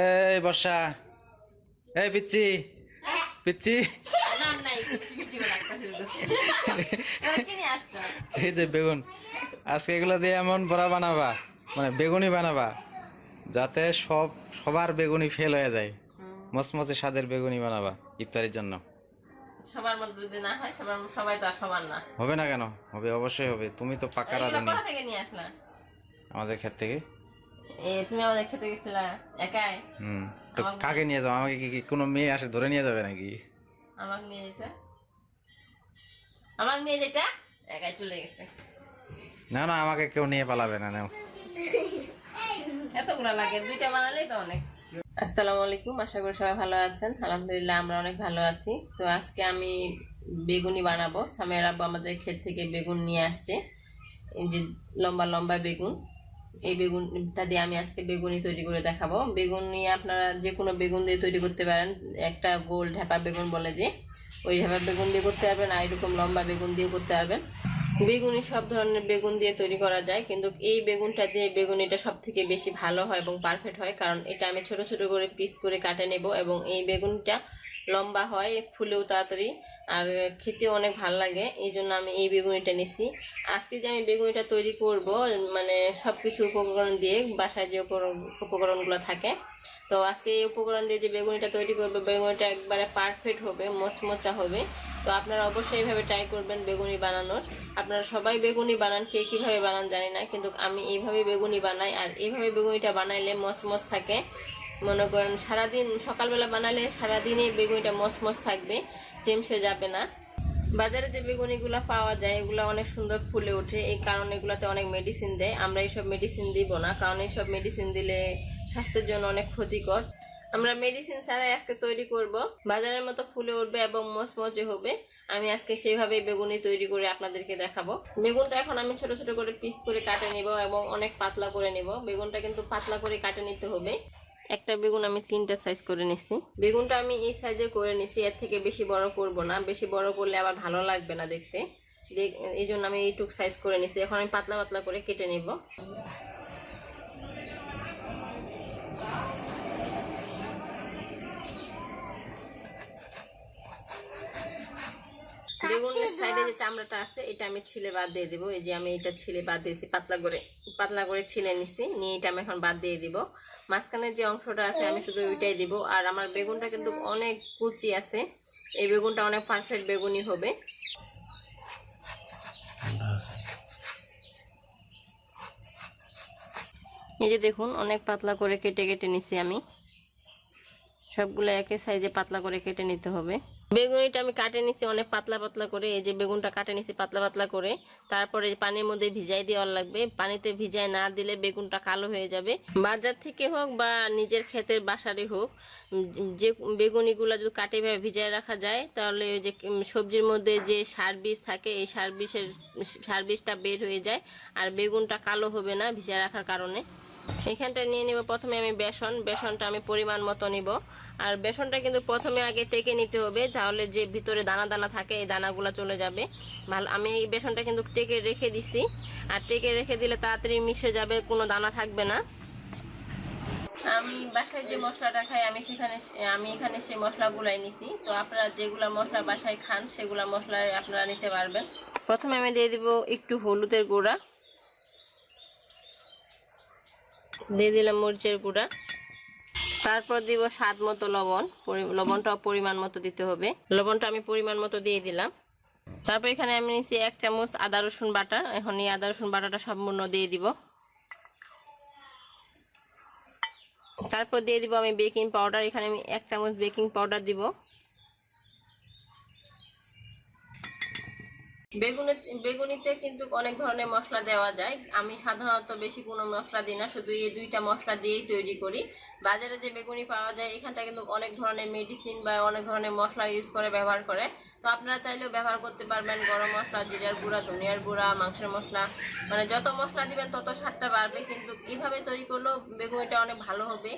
এই বর্ষা। এই পিচ্ছি পিচ্ছি এই যে বেগুন। আজকে এগুলো দিয়ে এমন বড়া বানাবা মানে বেগুনি বানাবা যাতে সব সবার বেগুনি ফেল হয়ে যায়। মচমচে স্বাদের বেগুনি বানাবা ইফতারির জন্য। সবার মধ্যে যদি না হয় সবার সবাই তো আর সমান না। হবে না কেন? হবে অবশ্যই হবে। তুমি তো পাকা রাঁধুনি। আমাদের ক্ষেত থেকে। তুমি আমাদের খেতে গেছিলা? একাই? হুম। তো কাকে নিয়ে যাও? আমাকে কি কি কোনো মেয়ে আসে ধরে নিয়ে যাবে নাকি? আমাকে নিয়ে যেতে? আমাকে নিয়ে যেতে? একাই চলে গেছে। না না আমাকে কেউ নিয়ে পালাবে না নাও। এতগুলো লাগে দুইটা বানালেই তো অনেক। আসসালামু আলাইকুম আশা করি সবাই ভালো আছেন। আলহামদুলিল্লাহ আমরা অনেক ভালো আছি। তো আজকে আমি বেগুনি বানাবো। সামের আব্বু আমাদের ক্ষেত থেকে বেগুন নিয়ে আসছে। এই যে লম্বা লম্বা বেগুন। এই বেগুনটা দিয়ে আমি আজকে বেগুনি তৈরি করে দেখাবো। বেগুন নিয়ে আপনারা যে কোনো বেগুন দিয়ে তৈরি করতে পারেন। একটা গোল ঢেপা বেগুন বলে যে, ওই ঢেপা বেগুন দিয়ে করতে পারবেন আর এরকম লম্বা বেগুন দিয়ে করতে পারবেন। বেগুনি সব ধরনের বেগুন দিয়ে তৈরি করা যায়, কিন্তু এই বেগুনটা দিয়ে বেগুনিটা সব থেকে বেশি ভালো হয় এবং পারফেক্ট হয়, কারণ এটা আমি ছোট ছোট করে পিস করে কাটে নেব এবং এই বেগুনটা লম্বা হয় ফুলেও তাড়াতাড়ি। আর খেতে অনেক ভালো লাগে, এই জন্য আমি এই বেগুনিটা নিছি। আজকে যে আমি বেগুনিটা তৈরি করব মানে সব কিছু উপকরণ দিয়ে, বাসায় যে উপকরণ- উপকরণগুলো থাকে, তো আজকে এই উপকরণ দিয়ে যে বেগুনিটা তৈরি করব, বেগুনিটা একবারে পারফেক্ট হবে, মচমচা হবে। তো আপনারা অবশ্যই এইভাবে ট্রাই করবেন বেগুনি বানানোর। আপনারা সবাই বেগুনি বানান, কে কীভাবে বানান জানি না, কিন্তু আমি এইভাবে বেগুনি বানাই, আর এইভাবে বেগুনিটা বানাইলে মচমচ থাকে। মনে করেন সারাদিন সকালবেলা বানালে সারাদিনই বেগুনিটা মচমচ থাকবে চেমসে যাবে না। বাজারে যে বেগুনিগুলো পাওয়া যায়, এগুলো অনেক সুন্দর ফুলে ওঠে। এই কারণে এগুলোতে অনেক মেডিসিন দেয়। আমরা এইসব মেডিসিন দিব না, কারণ এইসব মেডিসিন দিলে স্বাস্থ্যের জন্য অনেক ক্ষতিকর। আমরা মেডিসিন ছাড়াই আজকে তৈরি করব। বাজারের মতো ফুলে উঠবে এবং মচমচে হবে। আমি আজকে সেইভাবে বেগুনি তৈরি করে আপনাদেরকে দেখাবো। বেগুনটা এখন আমি ছোট ছোট করে পিস করে কাটে নিব এবং অনেক পাতলা করে নিব। বেগুনটা কিন্তু পাতলা করে কাটে নিতে হবে। একটা বেগুন আমি তিনটা সাইজ করে নিছি। বেগুনটা আমি এই সাইজে করে নিছি এর থেকে বেশি বড় করব না। বেশি বড় করলে আবার ভালো লাগবে না দেখতে। দেখ- এই জন্য আমি এইটুক সাইজ করে নিছি। এখন আমি পাতলা পাতলা করে কেটে নিব। বেগুনের সাইডে যে চামড়াটা আছে এটা আমি ছিলে বাদ দিয়ে দিব। এই যে আমি এটা ছিলে বাদ দিয়েছি পাতলা করে পাতলা করে ছিলে নিছি। নিয়ে এটা আমি এখন বাদ দিয়ে দিব। মাঝখানের যে অংশটা আছে, আমি শুধু ওইটাই দিব। আর আমার বেগুনটা কিন্তু অনেক কুচি আছে। এই বেগুনটা অনেক পারফেক্ট বেগুনই হবে। এই যে দেখুন, অনেক পাতলা করে কেটে কেটে নিছি আমি। সবগুলো একই সাইজে পাতলা করে কেটে নিতে হবে। বেগুনিটা আমি কাটে নিছি অনেক পাতলা পাতলা করে, এই যে বেগুনটা কাটে নিছি পাতলা পাতলা করে। তারপরে পানির মধ্যে ভিজাই দেওয়ার লাগবে। পানিতে ভিজাই না দিলে বেগুনটা কালো হয়ে যাবে। বাজার থেকে হোক বা নিজের ক্ষেতের বাসারই হোক, যে বেগুনিগুলো যদি কাটে ভাবে ভিজায় রাখা যায়, তাহলে ওই যে সবজির মধ্যে যে সার থাকে, এই সার বীজের সার বের হয়ে যায়। আর বেগুনটা কালো হবে না ভিজায় রাখার কারণে। এখানটা নিয়ে নিব। প্রথমে আমি বেসন, বেসনটা আমি পরিমাণ মতো নিব। আর বেসনটা কিন্তু প্রথমে আগে টেকে নিতে হবে, তাহলে যে ভিতরে দানা দানা থাকে, এই দানাগুলো চলে যাবে। ভালো, আমি এই বেসনটা কিন্তু টেকে রেখে দিছি। আর টেকে রেখে দিলে তাড়াতাড়ি মিশে যাবে, কোনো দানা থাকবে না। আমি বাসায় যে মশলাটা খাই, আমি সেখানে আমি এখানে সেই মশলাগুলাই নিছি। তো আপনারা যেগুলা মশলা বাসায় খান, সেগুলা মশলা আপনারা নিতে পারবেন। প্রথমে আমি দিয়ে দিব একটু হলুদের গুঁড়া। দিয়ে দিলাম মরিচের গুঁড়া। তারপর দিব স্বাদ মতো লবণ। লবণটাও পরিমাণ মতো দিতে হবে। লবণটা আমি পরিমাণ মতো দিয়ে দিলাম। তারপর এখানে আমি নিচ্ছি এক চামচ আদা রসুন বাটা। এখন এই আদা রসুন বাটাটা সম্পূর্ণ দিয়ে দিব। তারপর দিয়ে দিব আমি বেকিং পাউডার। এখানে আমি এক চামচ বেকিং পাউডার দিব। বেগুনে, বেগুনিতে কিন্তু অনেক ধরনের মশলা দেওয়া যায়। আমি সাধারণত বেশি কোনো মশলা দিই না, শুধু এই দুইটা মশলা দিয়েই তৈরি করি। বাজারে যে বেগুনি পাওয়া যায়, এখানটা কিন্তু অনেক ধরনের মেডিসিন বা অনেক ধরনের মশলা ইউজ করে ব্যবহার করে। তো আপনারা চাইলেও ব্যবহার করতে পারবেন গরম মশলা, জিরার গুঁড়া, ধনিয়ার গুঁড়া, মাংসের মশলা। মানে যত মশলা দিবেন, তত স্বাদটা বাড়বে। কিন্তু এইভাবে তৈরি করলেও বেগুনিটা অনেক ভালো হবে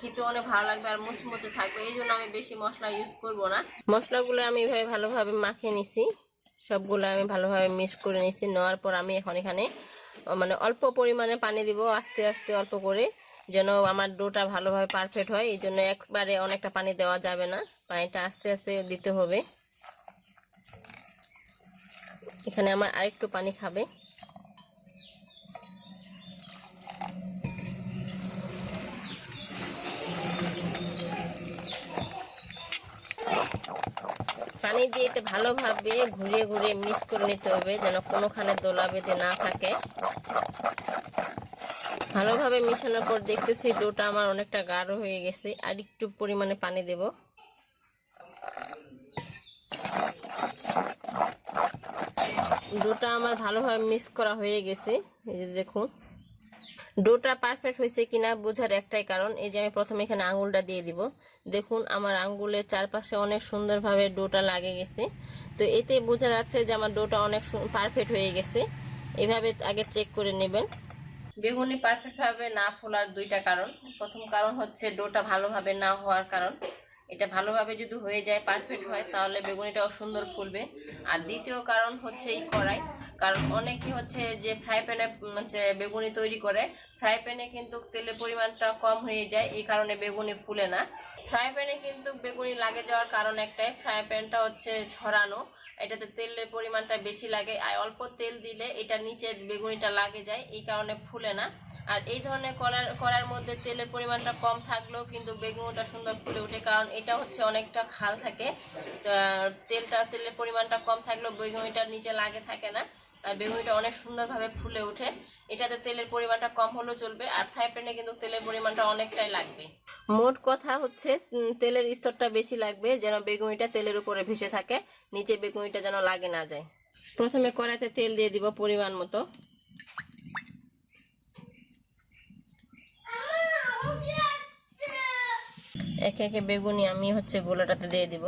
খেতে অনেক ভালো লাগবে আর মুচমুচে থাকবে। এই জন্য আমি বেশি মশলা ইউজ করব না। মশলাগুলো আমি এভাবে ভালোভাবে মাখিয়ে নিছি। সবগুলো আমি ভালোভাবে মিক্স করে নিচ্ছি নেওয়ার পর আমি এখন এখানে মানে অল্প পরিমাণে পানি দিব আস্তে আস্তে অল্প করে, যেন আমার ডোটা ভালোভাবে পারফেক্ট হয়। এই জন্য একবারে অনেকটা পানি দেওয়া যাবে না। পানিটা আস্তে আস্তে দিতে হবে। এখানে আমার আরেকটু পানি খাবে। পানি দিয়ে এটা ভালোভাবে ঘুরে ঘুরে মিক্স করে নিতে হবে, যেন কোনোখানে দোলা বেঁধে না থাকে। ভালোভাবে মিশানোর পর দেখতেছি ডোটা আমার অনেকটা গাঢ় হয়ে গেছে, আর একটু পরিমাণে পানি দেব। ডোটা আমার ভালোভাবে মিক্স করা হয়ে গেছে, এই যে দেখুন। ডোটা পারফেক্ট হয়েছে কিনা বোঝার একটাই কারণ, এই যে আমি প্রথমে এখানে আঙুলটা দিয়ে দিব। দেখুন, আমার আঙ্গুলের চারপাশে অনেক সুন্দরভাবে ডোটা লাগে গেছে। তো এতে বোঝা যাচ্ছে যে আমার ডোটা অনেক পারফেক্ট হয়ে গেছে। এভাবে আগে চেক করে নেবেন। বেগুনি পারফেক্টভাবে না ফোলার দুইটা কারণ। প্রথম কারণ হচ্ছে ডোটা ভালোভাবে না হওয়ার কারণ। এটা ভালোভাবে যদি হয়ে যায় পারফেক্ট হয়, তাহলে বেগুনিটাও সুন্দর ফুলবে। আর দ্বিতীয় কারণ হচ্ছে এই কড়াই। কারণ অনেকে হচ্ছে যে ফ্রাই প্যানে হচ্ছে বেগুনি তৈরি করে ফ্রাই প্যানে কিন্তু তেলের পরিমাণটা কম হয়ে যায়, এই কারণে বেগুনি ফুলে না। ফ্রাই প্যানে কিন্তু বেগুনি লাগে যাওয়ার কারণ একটাই ফ্রাই প্যানটা হচ্ছে ছড়ানো, এটাতে তেলের পরিমাণটা বেশি লাগে, আর অল্প তেল দিলে এটা নিচে বেগুনিটা লাগে যায়, এই কারণে ফুলে না। আর এই ধরনের করার করার মধ্যে তেলের পরিমাণটা কম থাকলেও কিন্তু বেগুনটা সুন্দর ফুলে ওঠে, কারণ এটা হচ্ছে অনেকটা খাল থাকে। তেলটা, তেলের পরিমাণটা কম থাকলেও বেগুনিটার নিচে লাগে, থাকে না। আর বেগুনিটা অনেক সুন্দরভাবে ফুলে ওঠে। এটাতে তেলের পরিমাণটা কম হলেও চলবে, আর ফ্রাই প্যানে কিন্তু তেলের পরিমাণটা অনেকটাই লাগবে। মোট কথা হচ্ছে তেলের স্তরটা বেশি লাগবে, যেন বেগুনিটা তেলের উপরে ভেসে থাকে, নিচে বেগুনিটা যেন লাগে না যায়। প্রথমে কড়াইতে তেল দিয়ে দিব পরিমাণ মতো। একে একে বেগুনি আমি হচ্ছে গোলাটাতে দিয়ে দিব।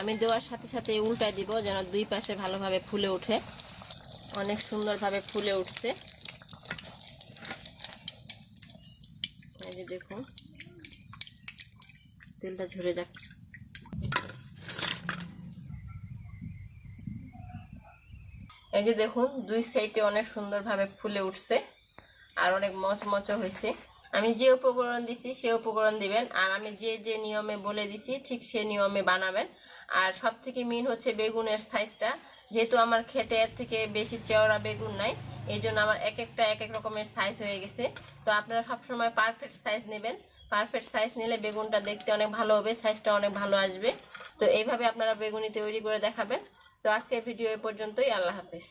আমি দেওয়ার সাথে সাথে উল্টায় দিব যেন দুই পাশে ভালোভাবে ফুলে ওঠে। অনেক সুন্দরভাবে ফুলে উঠছে। এই যে দেখুন। তেলটা ঝরে যাক। এই যে দেখুন, দুই সাইডে অনেক সুন্দরভাবে ফুলে উঠছে আর অনেক মচমচ হয়েছে। আমি যে উপকরণ দিছি, সে উপকরণ দিবেন। আর আমি যে যে নিয়মে বলে দিছি, ঠিক সে নিয়মে বানাবেন। আর সব থেকে মেন হচ্ছে বেগুনের সাইজটা। যেহেতু আমার খেতে এর থেকে বেশি চেওড়া বেগুন নাই, এই জন্য আমার এক একটা, এক এক রকমের সাইজ হয়ে গেছে। তো আপনারা সবসময় পারফেক্ট সাইজ নেবেন। পারফেক্ট সাইজ নিলে বেগুনটা দেখতে অনেক ভালো হবে সাইজটা অনেক ভালো আসবে। তো এইভাবে আপনারা বেগুনি তৈরি করে দেখাবেন। তো আজকের ভিডিও এ পর্যন্তই, আল্লাহ হাফিজ।